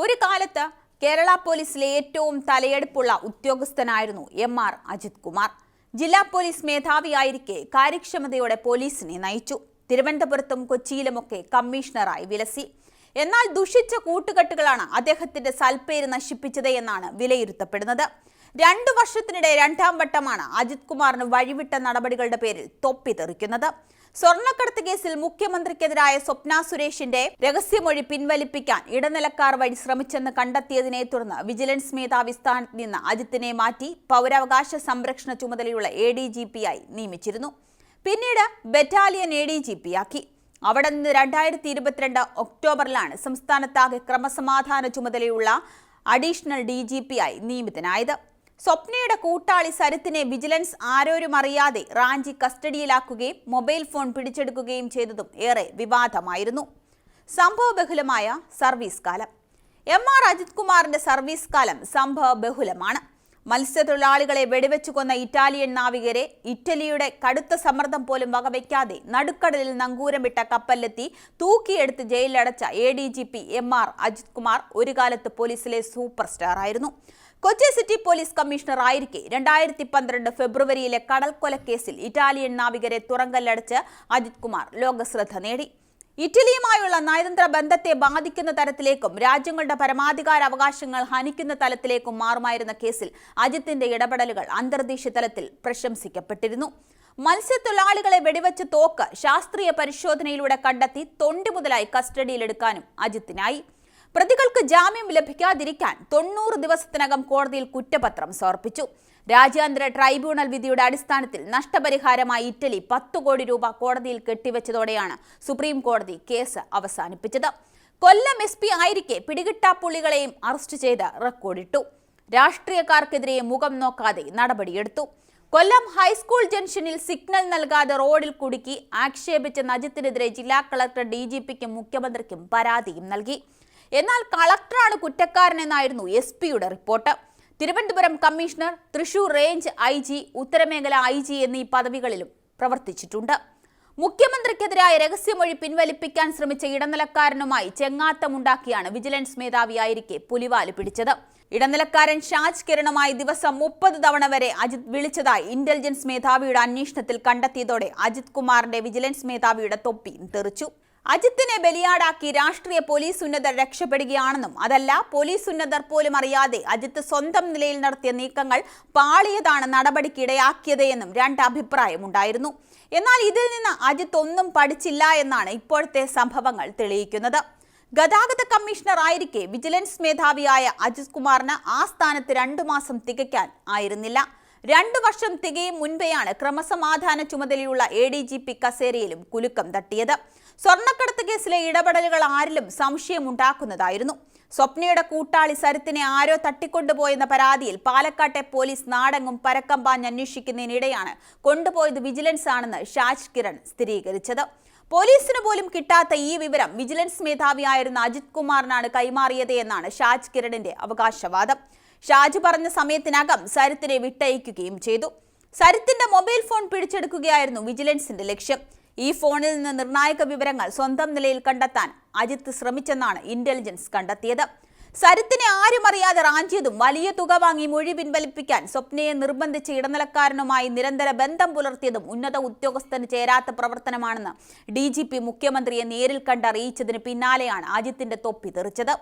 ഒരു കാലത്ത് കേരള പോലീസിലെ ഏറ്റവും തലയെടുപ്പുള്ള ഉദ്യോഗസ്ഥനായിരുന്നു എം ആർ അജിത് കുമാർ. ജില്ലാ പോലീസ് മേധാവിയായിരിക്കെ കാര്യക്ഷമതയോടെ പോലീസിനെ നയിച്ചു. തിരുവനന്തപുരത്തും കൊച്ചിയിലുമൊക്കെ കമ്മീഷണറായി വിലസി. എന്നാൽ ദുഷിച്ച കൂട്ടുകെട്ടുകളാണ് അദ്ദേഹത്തിന്റെ സൽപ്പേര് നശിപ്പിച്ചത് എന്നാണ് വിലയിരുത്തപ്പെടുന്നത്. രണ്ടു വർഷത്തിനിടെ രണ്ടാം വട്ടമാണ് അജിത് കുമാറിന് വഴിവിട്ട നടപടികളുടെ പേരിൽ തൊപ്പി തെറിക്കുന്നത്. സ്വർണക്കടത്ത് കേസിൽ മുഖ്യമന്ത്രിക്കെതിരായ സ്വപ്ന സുരേഷിന്റെ രഹസ്യമൊഴി പിൻവലിപ്പിക്കാൻ ഇടനിലക്കാർ വഴി ശ്രമിച്ചെന്ന് കണ്ടെത്തിയതിനെ തുടർന്ന് വിജിലൻസ് മേധാവി സ്ഥാനത്ത് നിന്ന് അജിത്തിനെ മാറ്റി പൗരാവകാശ സംരക്ഷണ ചുമതലയുള്ള എ ഡി ജി പി ആയി നിയമിച്ചിരുന്നു. പിന്നീട് battalion A D G P ആക്കി. അവിടെ നിന്ന് രണ്ടായിരത്തി ഇരുപത്തിരണ്ട് ഒക്ടോബറിലാണ് സംസ്ഥാനത്താകെ ക്രമസമാധാന ചുമതലയുള്ള അഡീഷണൽ ഡി ജി പി ആയി നിയമിതനായത്. സ്വപ്നയുടെ കൂട്ടാളി സരിത്തിനെ വിജിലൻസ് ആരോരും അറിയാതെ റാഞ്ചി കസ്റ്റഡിയിലാക്കുകയും മൊബൈൽ ഫോൺ പിടിച്ചെടുക്കുകയും ചെയ്തതും ഏറെ വിവാദമായിരുന്നു. സംഭവബഹുലമായ സർവീസ് കാലം. എം ആർ അജിത് കുമാറിന്റെ സർവീസ് കാലം സംഭവ ബഹുലമാണ്. മത്സ്യത്തൊഴിലാളികളെ വെടിവെച്ചു കൊന്ന ഇറ്റാലിയൻ നാവികരെ ഇറ്റലിയുടെ കടുത്ത സമ്മർദ്ദം പോലും വകവയ്ക്കാതെ നടുക്കടലിൽ നങ്കൂരം വിട്ട കപ്പലിലെത്തി തൂക്കിയെടുത്ത് ജയിലിലടച്ച A D G P M R Ajith Kumar ഒരു കാലത്ത് പോലീസിലെ സൂപ്പർ സ്റ്റാർ ആയിരുന്നു. കൊച്ചി സിറ്റി പോലീസ് കമ്മീഷണർ ആയിരിക്കെ രണ്ടായിരത്തി പന്ത്രണ്ട് ഫെബ്രുവരിയിലെ കടൽക്കൊലക്കേസിൽ ഇറ്റാലിയൻ നാവികരെ തുറങ്കല്ലടച്ച് അജിത് കുമാർ ലോകശ്രദ്ധ നേടി. ഇറ്റലിയുമായുള്ള നയതന്ത്ര ബന്ധത്തെ ബാധിക്കുന്ന തരത്തിലേക്കും രാജ്യങ്ങളുടെ പരമാധികാര അവകാശങ്ങൾ ഹനിക്കുന്ന തലത്തിലേക്കും മാറുമായിരുന്ന കേസിൽ അജിത്തിന്റെ ഇടപെടലുകൾ അന്തർദേശീയ തലത്തിൽ പ്രശംസിക്കപ്പെട്ടിരുന്നു. മത്സ്യത്തൊഴിലാളികളെ വെടിവെച്ച് തോക്ക് ശാസ്ത്രീയ പരിശോധനയിലൂടെ കണ്ടെത്തി തൊണ്ടി മുതലായി കസ്റ്റഡിയിലെടുക്കാനും അജിത്തിനായി. പ്രതികൾക്ക് ജാമ്യം ലഭിക്കാതിരിക്കാൻ തൊണ്ണൂറ് ദിവസത്തിനകം കോടതിയിൽ കുറ്റപത്രം സമർപ്പിച്ചു. രാജ്യാന്തര ട്രൈബ്യൂണൽ വിധിയുടെ അടിസ്ഥാനത്തിൽ നഷ്ടപരിഹാരമായി ഇറ്റലി പത്ത് കോടി രൂപ കോടതിയിൽ കെട്ടിവെച്ചതോടെയാണ് സുപ്രീം കോടതി കേസ് അവസാനിപ്പിച്ചത്. കൊല്ലം എസ് പി ആയിരിക്കെ പിടികിട്ടാപ്പുള്ളികളെയും അറസ്റ്റ് ചെയ്ത് റെക്കോർഡിട്ടു. രാഷ്ട്രീയക്കാർക്കെതിരെ മുഖം നോക്കാതെ നടപടിയെടുത്തു. കൊല്ലം ഹൈസ്കൂൾ ജംഗ്ഷനിൽ സിഗ്നൽ നൽകാതെ റോഡിൽ കുടുക്കി ആക്ഷേപിച്ച നജിത്തിനെതിരെ ജില്ലാ കളക്ടർ ഡി ജി പിക്കും മുഖ്യമന്ത്രിക്കും പരാതിയും നൽകി. എന്നാൽ കളക്ടറാണ് കുറ്റക്കാരനെന്നായിരുന്നു എസ് പിയുടെ report. Thiruvananthapuram commissioner Thrissur range I G ഉത്തരമേഖല I G എന്നീ പദവികളിലും പ്രവർത്തിച്ചിട്ടുണ്ട്. മുഖ്യമന്ത്രിക്കെതിരായ രഹസ്യമൊഴി പിൻവലിപ്പിക്കാൻ ശ്രമിച്ച ഇടനിലക്കാരനുമായി ചെങ്ങാത്തമുണ്ടാക്കിയാണ് വിജിലൻസ് മേധാവിയായിരിക്കെ പുലിവാൽ പിടിച്ചത്. ഇടനിലക്കാരൻ ഷാജ് കിരണുമായി ദിവസം മുപ്പത് തവണ വരെ അജിത് വിളിച്ചതായി ഇന്റലിജൻസ് മേധാവിയുടെ അന്വേഷണത്തിൽ കണ്ടെത്തിയതോടെ അജിത് കുമാറിന്റെ വിജിലൻസ് മേധാവിയുടെ തൊപ്പി തെറിച്ചു. അജിത്തിനെ ബലിയാടാക്കി രാഷ്ട്രീയ പോലീസ് ഉന്നതർ രക്ഷപ്പെടുകയാണെന്നും അതല്ല പോലീസ് ഉന്നതർ പോലും അറിയാതെ അജിത്ത് സ്വന്തം നിലയിൽ നടത്തിയ നീക്കങ്ങൾ പാളിയതാണ് നടപടിക്കിടയാക്കിയത് എന്നും രണ്ട് അഭിപ്രായമുണ്ടായിരുന്നു. എന്നാൽ ഇതിൽ നിന്ന് അജിത്ത് ഒന്നും പഠിച്ചില്ല എന്നാണ് ഇപ്പോഴത്തെ സംഭവങ്ങൾ തെളിയിക്കുന്നത്. ഗതാഗത കമ്മീഷണർ ആയിരിക്കെ വിജിലൻസ് മേധാവിയായ അജിത് കുമാറിന് ആ സ്ഥാനത്ത് രണ്ടു മാസം തികയ്ക്കാൻ ആയിരുന്നില്ല. രണ്ടു വർഷം തികയും മുൻപെയാണ് ക്രമസമാധാന ചുമതലയുള്ള എ ഡി ജി പി കസേരയിലും കുലുക്കം തട്ടിയത്. സ്വർണക്കടത്ത് കേസിലെ ഇടപെടലുകൾ ആരിലും സംശയമുണ്ടാക്കുന്നതായിരുന്നു. സ്വപ്നയുടെ കൂട്ടാളി സരിത്തിനെ ആരോ തട്ടിക്കൊണ്ടുപോയെന്ന പരാതിയിൽ പാലക്കാട്ടെ പോലീസ് നാടെങ്ങും പരക്കം പാഞ്ഞ് അന്വേഷിക്കുന്നതിനിടെയാണ് കൊണ്ടുപോയത് വിജിലൻസ് ആണെന്ന് ഷാജ് കിരൺ സ്ഥിരീകരിച്ചത്. പോലീസിന് പോലും കിട്ടാത്ത ഈ വിവരം വിജിലൻസ് മേധാവിയായിരുന്ന അജിത് കുമാറിനാണ് കൈമാറിയത് എന്നാണ് ഷാജ് കിരണിന്റെ അവകാശവാദം. ഷാജ് പറഞ്ഞ സമയത്തിനകം സരിത്തിനെ വിട്ടയക്കുകയും ചെയ്തു. സരിത്തിന്റെ മൊബൈൽ ഫോൺ പിടിച്ചെടുക്കുകയായിരുന്നു വിജിലൻസിന്റെ ലക്ഷ്യം. ഈ ഫോണിൽ നിന്ന് നിർണായക വിവരങ്ങൾ സ്വന്തം നിലയിൽ കണ്ടെത്താൻ അജിത്ത് ശ്രമിച്ചെന്നാണ് ഇന്റലിജൻസ് കണ്ടെത്തിയത്. സരിത്തിനെ ആരും അറിയാതെ റാഞ്ചിയതും വലിയ തുക വാങ്ങി മൊഴി പിൻവലിപ്പിക്കാൻ സ്വപ്നയെ നിർബന്ധിച്ച് ഇടനിലക്കാരനുമായി നിരന്തര ബന്ധം പുലർത്തിയതും ഉന്നത ഉദ്യോഗസ്ഥന് ചേരാത്ത പ്രവർത്തനമാണെന്ന് ഡി ജി പി മുഖ്യമന്ത്രിയെ നേരിൽ കണ്ടറിയിച്ചതിന് പിന്നാലെയാണ് അജിത്തിന്റെ തൊപ്പി തെറിച്ചത്.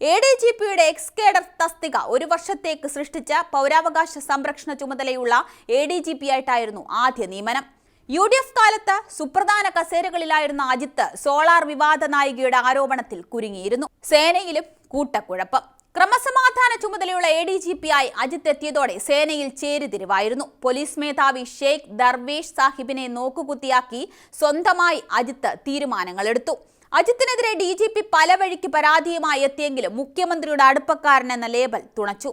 എ ഡി ജി പിയുടെ എക്സ് കേഡർ തസ്തിക ഒരു വർഷത്തേക്ക് സൃഷ്ടിച്ച പൗരാവകാശ സംരക്ഷണ ചുമതലയുള്ള എ ഡി ജി പി ആയിട്ടായിരുന്നു ആദ്യ നിയമനം. യു ഡി എഫ് കാലത്ത് സുപ്രധാന കസേരകളിലായിരുന്ന അജിത്ത് സോളാർ വിവാദ നായികയുടെ ആരോപണത്തിൽ കുരുങ്ങിയിരുന്നു. സേനയിലും കൂട്ടക്കുഴപ്പം. ക്രമസമാധാന ചുമതലയുള്ള എ ഡി ജി പി ആയി അജിത്ത് എത്തിയതോടെ സേനയിൽ ചേരിതിരിവായിരുന്നു. പോലീസ് മേധാവി ഷെയ്ഖ് ദർവേഷ് സാഹിബിനെ നോക്കുകുത്തിയാക്കി സ്വന്തമായി അജിത്ത് തീരുമാനങ്ങളെടുത്തു. അജിത്തിനെതിരെ ഡി ജി പി പല വഴിക്ക് പരാതിയുമായി എത്തിയെങ്കിലും മുഖ്യമന്ത്രിയുടെ അടുപ്പക്കാരൻ എന്ന ലേബൽ തുണച്ചു.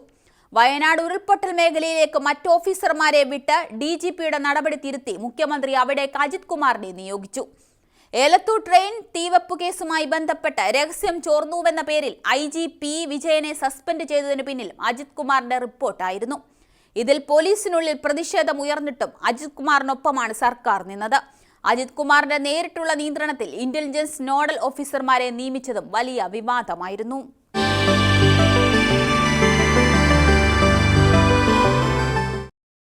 വയനാട് ഉരുൾപൊട്ടൽ മേഖലയിലേക്ക് മറ്റ് ഓഫീസർമാരെ വിട്ട് ഡി ജി പിയുടെ നടപടി തിരുത്തി മുഖ്യമന്ത്രി അവിടേക്ക് അജിത് കുമാറിനെ നിയോഗിച്ചു. ഏലത്തൂർ ട്രെയിൻ തീവെപ്പ് കേസുമായി ബന്ധപ്പെട്ട് രഹസ്യം ചോർന്നുവെന്ന പേരിൽ ഐ ജി പി വിജയനെ സസ്പെൻഡ് ചെയ്തതിന് പിന്നിൽ അജിത് കുമാറിന്റെ റിപ്പോർട്ടായിരുന്നു. ഇതിൽ പോലീസിനുള്ളിൽ പ്രതിഷേധം ഉയർന്നിട്ടും അജിത് കുമാറിനൊപ്പമാണ് സർക്കാർ നിന്നത്. അജിത് കുമാറിന്റെ നേരിട്ടുള്ള നിയന്ത്രണത്തിൽ ഇന്റലിജൻസ് നോഡൽ ഓഫീസർമാരെ നിയമിച്ചതും വലിയ വിവാദമായിരുന്നു.